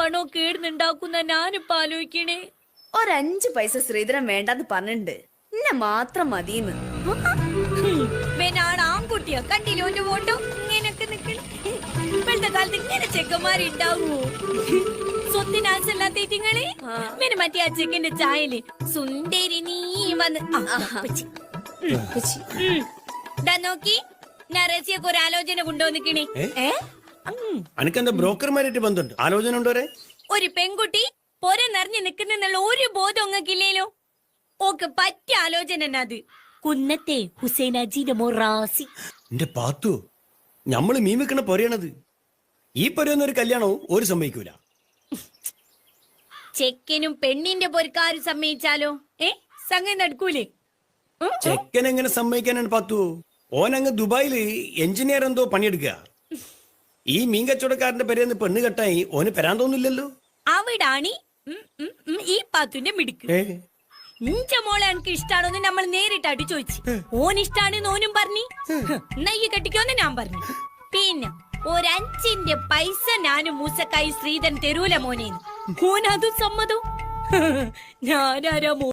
പണോ കേടുന്നുണ്ടാക്കുന്ന ഞാനിപ്പ ആലോചിക്കണേ. ഒരഞ്ചു പൈസ ശ്രീധരൻ വേണ്ടെന്ന് പറഞ്ഞിട്ടുണ്ട്. എന്നെ മാത്രം മതിയെന്ന്. വേനാണ് ആൺകുട്ടിയോ? കണ്ടില്ലോ എന്റെ ഫോട്ടോ? ഇങ്ങനെയൊക്കെ നിക്കണ്. ഇപ്പോഴത്തെ കാലത്ത് ഇങ്ങനെ ചെക്കന്മാരുണ്ടാവൂ സ്വത്തിന് ആശല്ലാത്തേറ്റിങ്ങൾ പിന്നെ മറ്റേ ആ ചെക്കന്റെ ചായൽ സുന്ദരി നീ വന്ന്. ആ, ഉപ്പച്ചി. ഉം, ഉപ്പച്ചി. ഉം. ദാ നോക്കി ഞാൻ റസിയൊക്കെ ഒരു ആലോചന കൊണ്ടുവന്നിക്കണേ? അനക്കെന്താ ബ്രോക്കർമാരായിട്ട് ബന്ധമുണ്ട്? ആലോചന ഉണ്ടോരെ ഒരു പെൺകുട്ടി പൊര നിറഞ്ഞു നിൽക്കുന്നുള്ള ഒരു ബോധം ഒങ്ങക്കില്ലേലോ ഓക്ക് പറ്റിയ ആലോചന തന്നെ അത്. കുന്നത്തെ ഹുസൈൻ അജീന്റെ മൊറാസി എന്റെ പാത്തു ഞമ്മൾ മീൻ വെക്കണ പൊരയാണത്. ഈ പൊരയൊന്നും ഒരു കല്യാണവും ഒരു സമ്മതിക്കൂല. ചെക്കനും പെണ്ണിന്റെ പൊരക്കാരും സമ്മതിച്ചാലോ? ഏ? സംഗതി നടക്കൂലേ? ചെക്കൻ എങ്ങനെ സമ്മതിക്കാനാണ് പാത്തു? ഓനങ്ങ് ദുബായിൽ എഞ്ചിനീയർ എന്തോ പണിയെടുക്കുക ഈ മീൻ കച്ചവടക്കാരന്റെ പെരയെന്ന് പെണ്ണ് കെട്ടായി ഓന് പെരാൻ തോന്നില്ലല്ലോ? അവിടാണ് ഈ പാത്തുന്റെ മിടുക്ക്. നിന്റെ മോളെ എനിക്ക് ഇഷ്ടാണോന്ന് നമ്മൾ നേരിട്ടായിട്ട് ചോദിച്ചു. ഓൻ ഇഷ്ടാണെന്ന് ഓനും പറഞ്ഞു. ഈ കെട്ടിക്കോന്ന് ഞാൻ പറഞ്ഞു. പിന്നെ ഒരഞ്ചിന്റെ പൈസ ഞാനും മൂസക്കായി ശ്രീധൻ തെരൂല മോനെ മോനതും സമ്മതം. ഞാനാരാ മോ